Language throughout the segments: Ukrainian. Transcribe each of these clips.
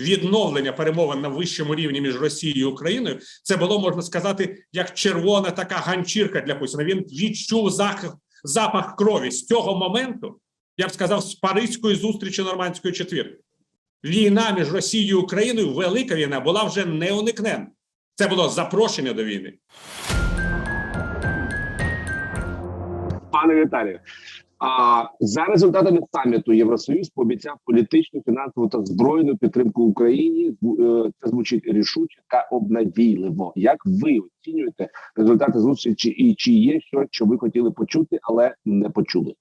відновлення перемовин на вищому рівні між Росією і Україною, це було можна сказати як червона така ганчірка для Путіна. Він відчув запах, запах крові з цього моменту. Я б сказав, з паризької зустрічі нормандської четвірки. Війна між Росією і Україною, велика війна, була вже неуникненна. Це було запрошення до війни. Пане Віталію, а за результатами саміту Євросоюз пообіцяв політичну, фінансову та збройну підтримку Україні. Е, Це звучить рішуче та обнадійливо. Як ви оцінюєте результати зустрічі і чи є що, що ви хотіли почути, але не почули?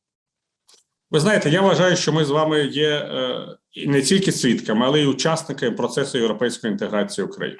Ви знаєте, я вважаю, що ми з вами є е, не тільки свідками, але й учасниками процесу європейської інтеграції України.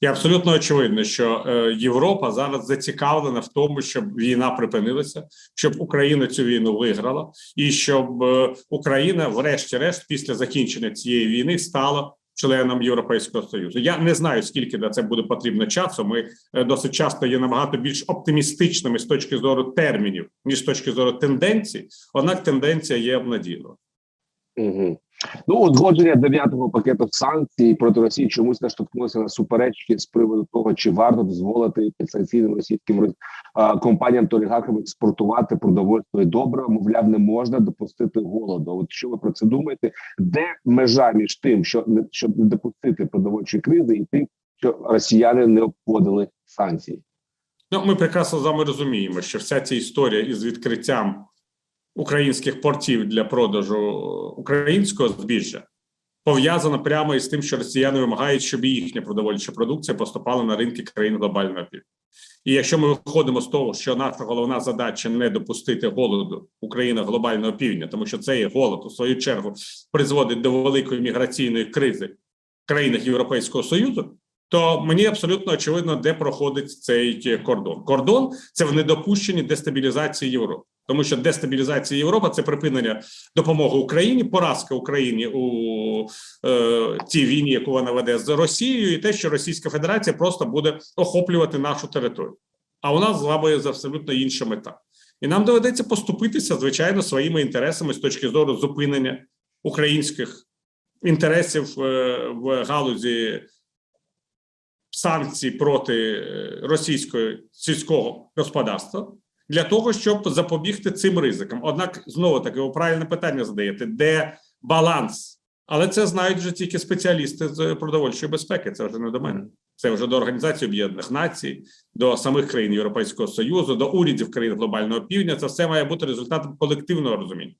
І абсолютно очевидно, що е, Європа зараз зацікавлена в тому, щоб війна припинилася, щоб Україна цю війну виграла, і щоб е, Україна, врешті-решт, після закінчення цієї війни, стала членом Європейського союзу. Я не знаю, скільки на це буде потрібно часу. Ми е, досить часто є набагато більш оптимістичними з точки зору термінів, ніж з точки зору тенденцій. Однак тенденція є обнадійлива. Угу. Ну, узгодження дев'ятого пакету санкцій проти Росії чомусь наштовхнулося на суперечки з приводу того, чи варто дозволити підсанкційним російським компаніям та олігархам експортувати продовольство і добре. Мовляв, не можна допустити голоду. От що ви про це думаєте? Де межа між тим, що не щоб не допустити продовольчої кризи, і тим, що росіяни не обходили санкції? Ну, ми прекрасно з вами розуміємо, що вся ця історія із відкриттям українських портів для продажу українського збіжжя пов'язана прямо із тим, що росіяни вимагають, щоб їхня продовольча продукція поступала на ринки країн глобального півдня. І якщо ми виходимо з того, що наша головна задача не допустити голоду України глобального півдня, тому що цей голод у свою чергу призводить до великої міграційної кризи в країнах Європейського Союзу, то мені абсолютно очевидно, де проходить цей кордон. Кордон це в недопущенні дестабілізації Європи, тому що дестабілізація Європи це припинення допомоги Україні, поразка Україні у е, тій війні, яку вона веде з Росією, і те, що Російська Федерація просто буде охоплювати нашу територію. А у нас з вами абсолютно інша мета. І нам доведеться поступитися, звичайно, своїми інтересами з точки зору зупинення українських інтересів е, в галузі санкцій проти е, російського сільського господарства для того, щоб запобігти цим ризикам. Однак, знову таки, ви правильне питання задаєте: де баланс? Але це знають вже тільки спеціалісти з продовольчої безпеки. Це вже не до мене. Це вже до Організації Об'єднаних Націй, до самих країн Європейського Союзу, до урядів країн глобального півдня. Це все має бути результатом колективного розуміння.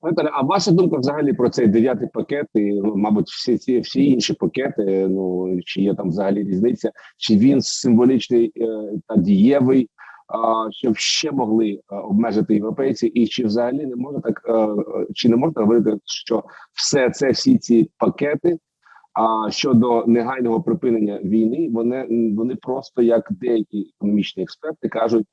Пане, а ваша думка взагалі про цей дев'ятий пакет, і ну, мабуть, всі ці всі інші пакети. Ну чи є там взагалі різниця, чи він символічний е, та дієвий, щоб ще могли е, обмежити європейці, і чи взагалі не можна так, е, чи не можна говорити, що все це всі ці пакети. А щодо негайного припинення війни, вони вони просто як деякі економічні експерти кажуть,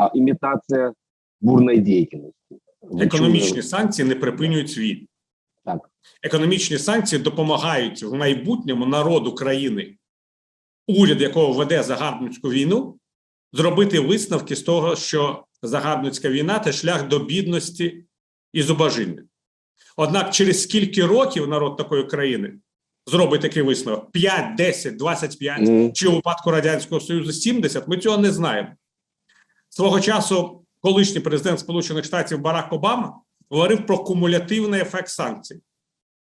а імітація бурної діяльності. Економічні санкції не припинюють війну. Так. Економічні санкції допомагають в майбутньому народу країни, уряд якого веде загарбницьку війну, зробити висновки з того, що загарбницька війна це шлях до бідності і зубожіння. Однак, через скільки років народ такої країни зробить такий висновок: 5, 10, 25, Мгм. чи у випадку Радянського Союзу 70, ми цього не знаємо. Свого часу колишній президент Сполучених Штатів Барак Обама говорив про кумулятивний ефект санкцій,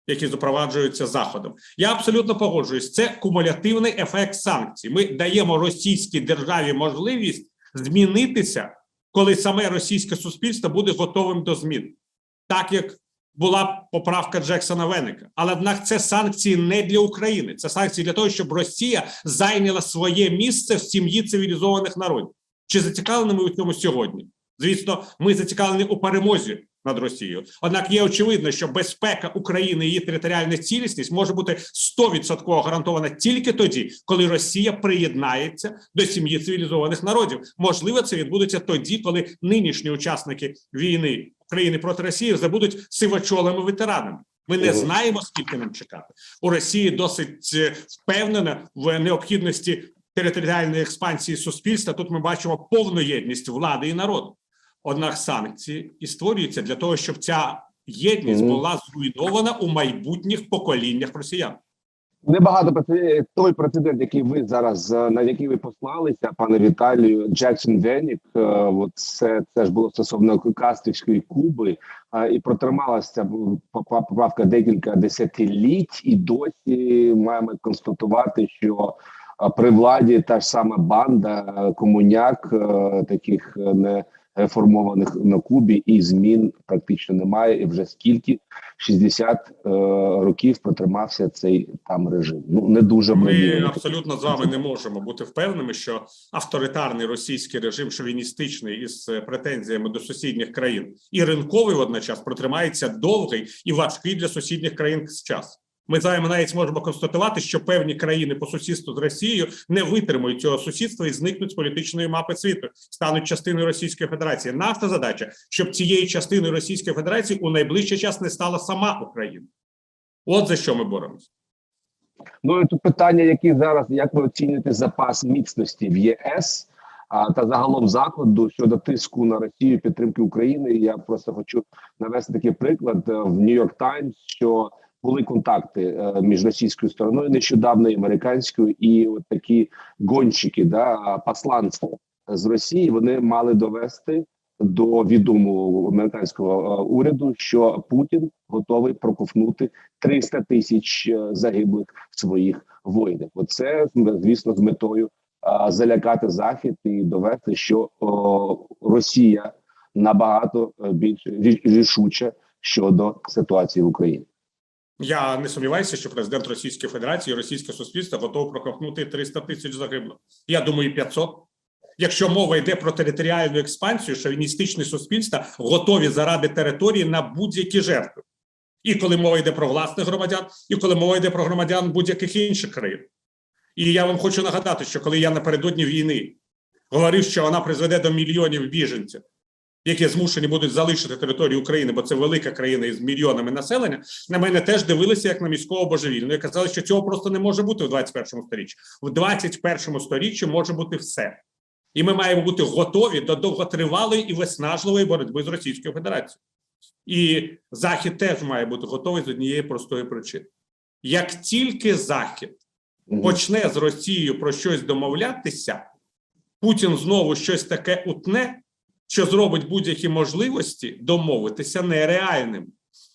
які запроваджуються Заходом. Я абсолютно погоджуюсь. Це кумулятивний ефект санкцій. Ми даємо російській державі можливість змінитися, коли саме російське суспільство буде готовим до змін, так як була поправка Джексона Венека. Але однак це санкції не для України. Це санкції для того, щоб Росія зайняла своє місце в сім'ї цивілізованих народів. Чи зацікавлені ми у цьому сьогодні? Звісно, ми зацікавлені у перемозі над Росією. Однак є очевидно, що безпека України і її територіальна цілісність може бути 100% гарантована тільки тоді, коли Росія приєднається до сім'ї цивілізованих народів. Можливо, це відбудеться тоді, коли нинішні учасники війни України проти Росії забудуть сивочолими ветеранами. Ми не знаємо, скільки нам чекати. У Росії досить е, впевнена в необхідності територіальної експансії суспільства. Тут ми бачимо повну єдність влади і народу. Однак санкції і створюються для того, щоб ця єдність була зруйнована у майбутніх поколіннях росіян. Небагато той прецедент, який ви зараз е, на який ви послалися, пане Віталію, Джексон Венік. е, От це, це ж було стосовно Кастівської Куби, е, і протрималася поправка декілька десятиліть, і досі маємо констатувати, що при владі та ж сама банда комуняк, таких не реформованих на Кубі, і змін практично немає. І вже скільки 60 е, років протримався цей там режим. Ну не дуже Ми благий. абсолютно з вами не можемо бути впевненими, що авторитарний російський режим, шовіністичний із е, претензіями до сусідніх країн, і ринковий водночас протримається довгий і важкий для сусідніх країн час. Ми з навіть можемо констатувати, що певні країни по сусідству з Росією не витримують цього сусідства і зникнуть з політичної мапи світу, стануть частиною Російської Федерації. Наша задача, щоб цією частиною Російської Федерації у найближчий час не стала сама Україна. От за що ми боремося. Ну і тут питання, які зараз як ви оцінюєте запас міцності в ЄС а, та загалом заходу щодо тиску на Росію підтримки України. Я просто хочу навести такий приклад е, в Нью-Йорк Таймс, що були контакти е, між російською стороною нещодавно і американською, і от такі гонщики, да посланці з Росії, вони мали довести до відому американського е, уряду, що Путін готовий проковнути 300 тисяч е, загиблих своїх воїнів. Оце звісно з метою залякати захід і довести, що Росія набагато більш рі- рішуча щодо ситуації в Україні. Я не сумніваюся, що президент Російської Федерації, і російське суспільство готове проковтнути 300 тисяч загиблих. Я думаю, 500. Якщо мова йде про територіальну експансію, шовіністичні суспільства готові заради території на будь-які жертви. І коли мова йде про власних громадян, і коли мова йде про громадян будь-яких інших країн. І я вам хочу нагадати, що коли я напередодні війни говорив, що вона призведе до мільйонів біженців, які змушені будуть залишити територію України, бо це велика країна із мільйонами населення, на мене теж дивилися як на міського божевільного і казали, що цього просто не може бути в 21 сторіччі. В 21 сторіччі може бути все. І ми маємо бути готові до довготривалої і виснажливої боротьби з Російською Федерацією. І Захід теж має бути готовий з однієї простої причини. Як тільки Захід почне з Росією про щось домовлятися, Путін знову щось таке утне, що зробить будь-які можливості домовитися нереальним.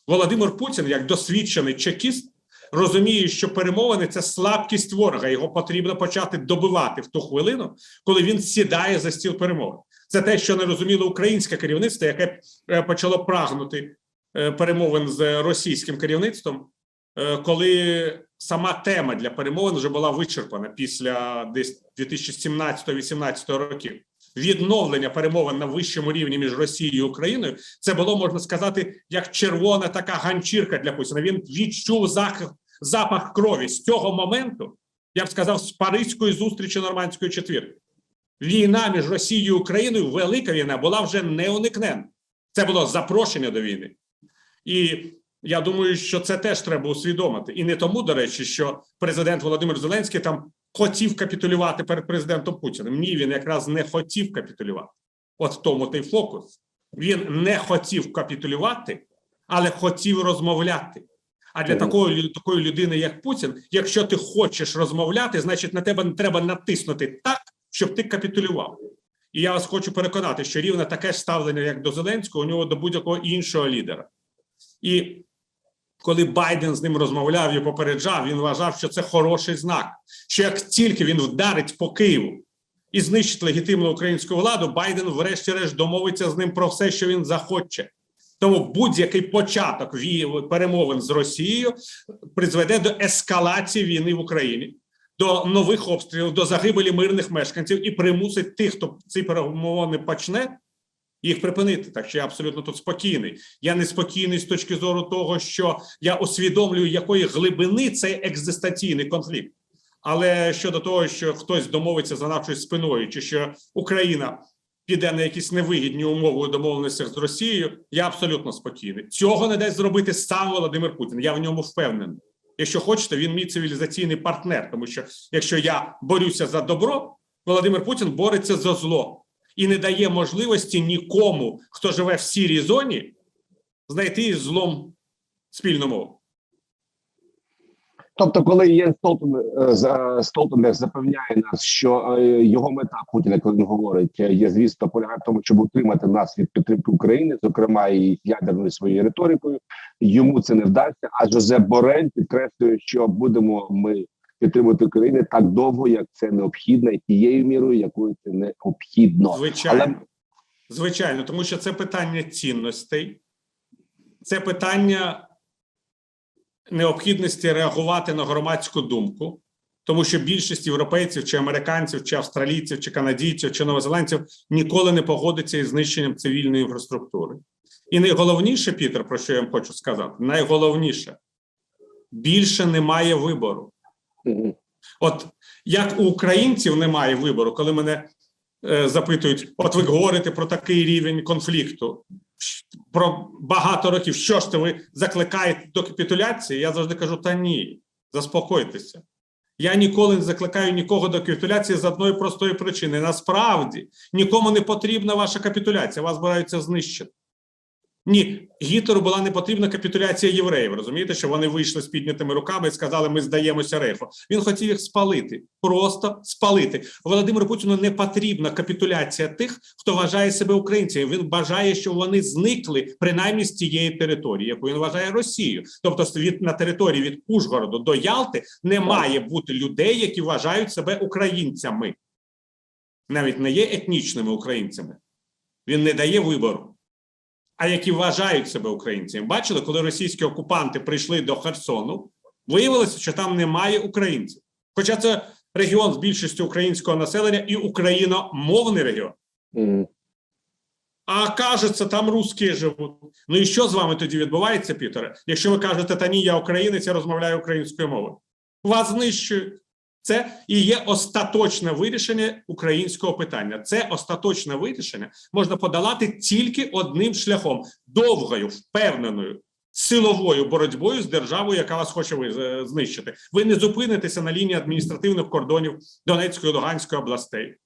Володимир Путін, як досвідчений чекіст, розуміє, що перемовини це слабкість ворога. Його потрібно почати добивати в ту хвилину, коли він сідає за стіл перемовин. Це те, що не розуміло українське керівництво, яке е, почало прагнути е, перемовин з російським керівництвом, е, коли сама тема для перемовин вже була вичерпана після десь 2017-18 років. Відновлення перемовин на вищому рівні між Росією і Україною це було можна сказати як червона така ганчірка для Путіна. Він відчув запах, запах крові з цього моменту. Я б сказав, з паризької зустрічі нормандської четвірки. Війна між Росією і Україною, велика війна, була вже неуникненна. Це було запрошення до війни. І я думаю, що це теж треба усвідомити. І не тому, до речі, що президент Володимир Зеленський там хотів капітулювати перед президентом Путіним. Ні, він якраз не хотів капітулювати. От в тому той фокус. Він не хотів капітулювати, але хотів розмовляти. А для такої, такої людини, як Путін, якщо ти хочеш розмовляти, значить на тебе треба натиснути так, щоб ти капітулював. І я вас хочу переконати, що рівно таке ж ставлення, як до Зеленського, у нього до будь-якого іншого лідера. І коли Байден з ним розмовляв і попереджав, він вважав, що це хороший знак. Що як тільки він вдарить по Києву і знищить легітимну українську владу, Байден, врешті-решт, домовиться з ним про все, що він захоче. Тому будь-який початок перемовин з Росією призведе до ескалації війни в Україні, до нових обстрілів, до загибелі мирних мешканців і примусить тих, хто ці перемовини почне, їх припинити. Так що я абсолютно тут спокійний. Я не спокійний з точки зору того, що я усвідомлюю, якої глибини цей екзистенційний конфлікт. Але щодо того, що хтось домовиться за нашою спиною, чи що Україна піде на якісь невигідні умови у домовленостях з Росією, я абсолютно спокійний. Цього не дасть зробити сам Володимир Путін. Я в ньому впевнений. Якщо хочете, він мій цивілізаційний партнер, тому що якщо я борюся за добро, Володимир Путін бореться за зло і не дає можливості нікому, хто живе в сірій зоні, знайти злом спільну мову. Тобто, коли Єн Столтенберг, за- Столтенберг запевняє нас, що е, його мета Путіна, коли він говорить, є звісно полягає в тому, щоб утримати нас від підтримки України, зокрема і ядерною своєю риторикою. Йому це не вдасться. А Жозеп Борель підкреслює, що будемо ми підтримувати Україну так довго, як це необхідно, і тією мірою, якою це необхідно. Звичайно. Але Звичайно, тому що це питання цінностей, це питання необхідності реагувати на громадську думку, тому що більшість європейців, чи американців, чи австралійців, чи канадійців, чи новозеландців ніколи не погодиться із знищенням цивільної інфраструктури. І найголовніше, Пітер, про що я вам хочу сказати, найголовніше більше немає вибору. От як у українців немає вибору, коли мене е, запитують: от ви говорите про такий рівень конфлікту, про багато років. Що ж це ви закликаєте до капітуляції? Я завжди кажу: та ні, заспокойтеся. Я ніколи не закликаю нікого до капітуляції з одної простої причини. Насправді нікому не потрібна ваша капітуляція, вас збираються знищити. Ні, Гітлеру була не потрібна капітуляція євреїв. Розумієте, що вони вийшли з піднятими руками і сказали: ми здаємося рейху. Він хотів їх спалити, просто спалити. Володимиру Путіну не потрібна капітуляція тих, хто вважає себе українцями. Він бажає, щоб вони зникли принаймні з цієї території, яку він вважає Росією. Тобто, від на території від Ужгороду до Ялти не має бути людей, які вважають себе українцями, навіть не є етнічними українцями. Він не дає вибору а які вважають себе українцями. Бачили, коли російські окупанти прийшли до Херсону, виявилося, що там немає українців. Хоча це регіон з більшістю українського населення і україномовний регіон. Мгм. А кажеться, там русські живуть. Ну і що з вами тоді відбувається, Пітере? Якщо ви кажете, та ні, я українець, я розмовляю українською мовою. Вас знищують. Це і є остаточне вирішення українського питання. Це остаточне вирішення можна подолати тільки одним шляхом: довгою, впевненою, силовою боротьбою з державою, яка вас хоче е, знищити. Ви не зупинитеся на лінії адміністративних кордонів Донецької Луганської областей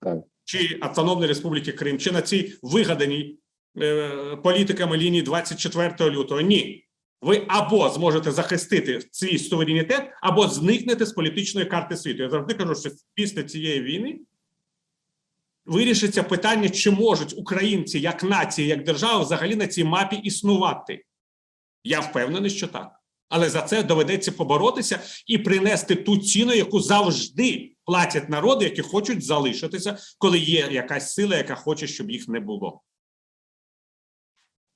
Так. чи Автономної Республіки Крим, чи на цій вигаданій е, політиками лінії 24 лютого. Ні. Ви або зможете захистити свій суверенітет, або зникнете з політичної карти світу. Я завжди кажу, що після цієї війни вирішиться питання, чи можуть українці як нація, як держава взагалі на цій мапі існувати. Я впевнений, що так. Але за це доведеться поборотися і принести ту ціну, яку завжди платять народи, які хочуть залишитися, коли є якась сила, яка хоче, щоб їх не було.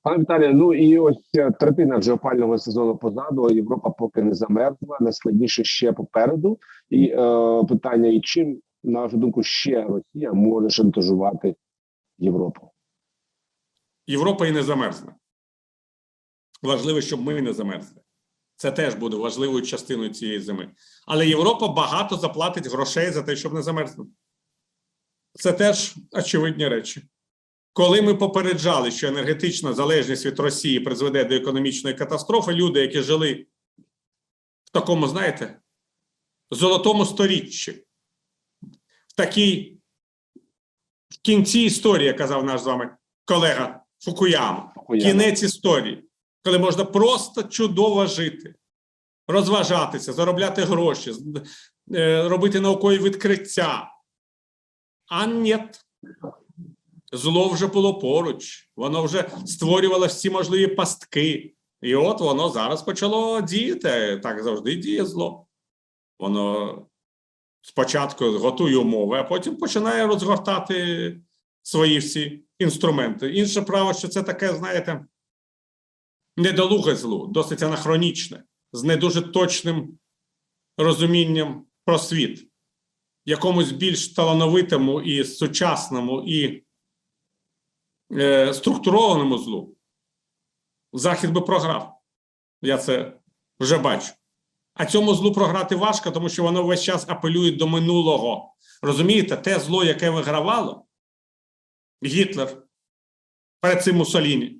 Пане Віталію, ну і ось е, третина вже опального сезону позаду. Європа поки не замерзла. Найскладніше ще попереду. І е, питання: і чим, на вашу думку, ще Росія може шантажувати Європу? Європа і не замерзне. Важливо, щоб ми не замерзли. Це теж буде важливою частиною цієї зими. Але Європа багато заплатить грошей за те, щоб не замерзнути. Це теж очевидні речі. Коли ми попереджали, що енергетична залежність від Росії призведе до економічної катастрофи, люди, які жили в такому, знаєте, золотому сторіччі, в такій в кінці історії, казав наш з вами колега Фукуяма, Фукуяма. кінець історії, коли можна просто чудово жити, розважатися, заробляти гроші, е, робити наукові відкриття. А ні. Зло вже було поруч, воно вже створювало всі можливі пастки. І от воно зараз почало діяти. Так завжди діє зло. Воно спочатку готує умови, а потім починає розгортати свої всі інструменти. Інше право, що це таке, знаєте, недолуге зло, досить анахронічне, з не дуже точним розумінням про світ, якомусь більш талановитому і сучасному і е, структурованому злу. Захід би програв. Я це вже бачу. А цьому злу програти важко, тому що воно весь час апелює до минулого. Розумієте, те зло, яке вигравало, Гітлер, перед цим Муссоліні,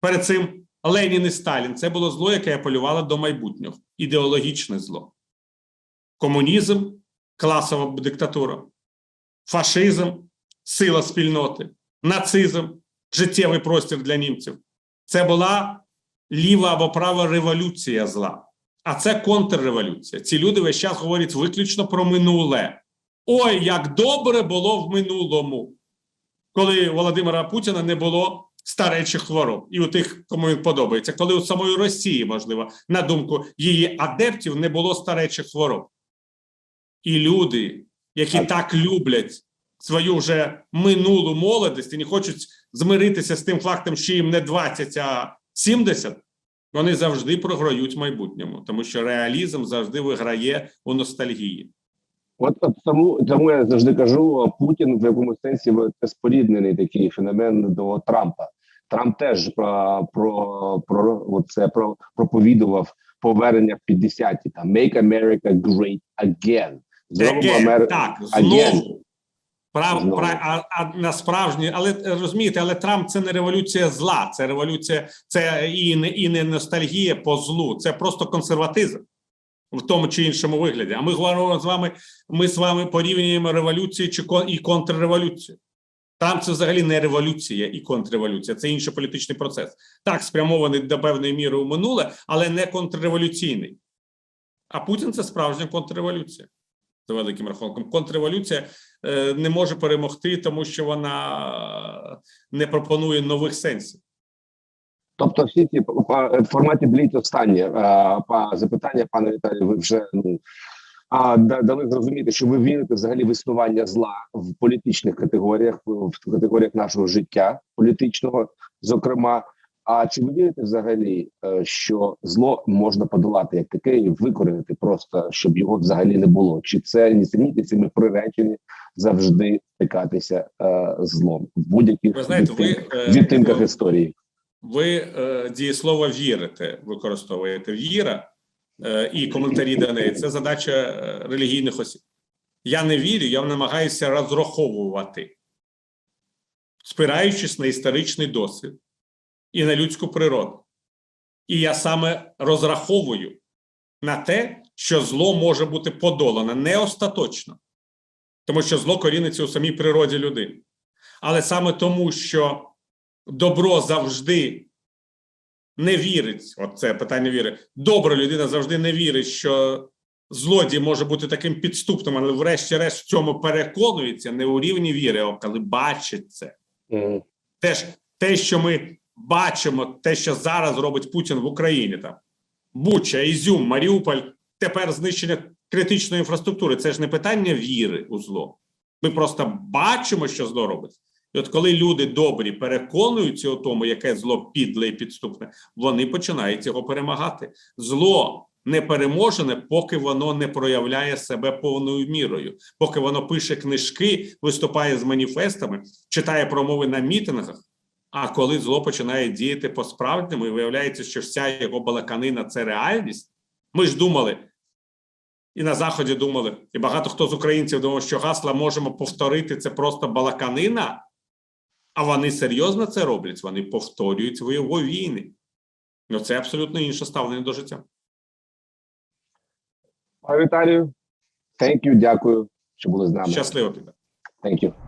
перед цим Ленін і Сталін, це було зло, яке апелювало до майбутнього, ідеологічне зло. Комунізм, класова диктатура, фашизм, сила спільноти, нацизм, життєвий простір для німців. Це була ліва або права революція зла. А це контрреволюція. Ці люди весь час говорять виключно про минуле. Ой, як добре було в минулому, коли Володимира Путіна не було старечих хвороб, і у тих, кому він подобається, коли у самої Росії, можливо, на думку її адептів, не було старечих хвороб. І люди, які так люблять свою вже минулу молодість і не хочуть змиритися з тим фактом, що їм не 20, а 70, вони завжди програють в майбутньому, тому що реалізм завжди виграє у ностальгії. От, от тому, тому я завжди кажу, Путін в якомусь сенсі це споріднений такий феномен до Трампа. Трамп теж про про, про це про проповідував повернення в 50-ті, там Make America Great Again. Зробимо Таке, Амер... так, знову. Прав, Знову. пра- а, а насправжні, але е, розумієте, але Трамп це не революція зла, це революція, це і не і не ностальгія по злу, це просто консерватизм в тому чи іншому вигляді. А ми говоримо з вами, ми з вами порівнюємо революцію чи кон- і контрреволюцію. Трамп це взагалі не революція і контрреволюція, це інший політичний процес. Так, спрямований до певної міри у минуле, але не контрреволюційний. А Путін це справжня контрреволюція. За великим рахунком, контрреволюція не може перемогти, тому що вона не пропонує нових сенсів. Тобто, всі ці по- по- в форматі бліц останнє е, па запитання, пане Віталію, ви вже ну а дали зрозуміти, що ви вірите взагалі в існування зла в політичних категоріях, в категоріях нашого життя політичного, зокрема. А чи ви вірите взагалі, е, що зло можна подолати як таке і викорінити просто, щоб його взагалі не було? Чи це нісенітниці ми приречені завжди стикатися е, злом в будь-яких ви, відтинках, е, ви- історії? Ви е, дієслово вірите, використовуєте віра е, і коментарі до неї. Це задача е, релігійних осіб. Я не вірю, я намагаюся розраховувати, спираючись на історичний досвід і на людську природу. І я саме розраховую на те, що зло може бути подолане не остаточно, тому що зло коріниться у самій природі людини. Але саме тому, що добро завжди не вірить, от це питання віри. Добра людина завжди не вірить, що злодій може бути таким підступним, але врешті-решт в цьому переконується не у рівні віри, а коли бачить це. Мгм. Теж те, що ми бачимо, те, що зараз робить Путін в Україні, там Буча, Ізюм, Маріуполь, тепер знищення критичної інфраструктури. Це ж не питання віри у зло. Ми просто бачимо, що зло робить. І от коли люди добрі переконуються у тому, яке зло підле і підступне, вони починають його перемагати. Зло не переможене, поки воно не проявляє себе повною мірою, поки воно пише книжки, виступає з маніфестами, читає промови на мітингах. А коли зло починає діяти по-справжньому, і виявляється, що вся його балаканина це реальність. Ми ж думали, і на Заході думали, і багато хто з українців думав, що гасла можемо повторити це просто балаканина. А вони серйозно це роблять. Вони повторюють його війни. Ну, це абсолютно інше ставлення до життя. Пане Віталію, thank you, дякую, що були з нами. Щасливо. Thank you.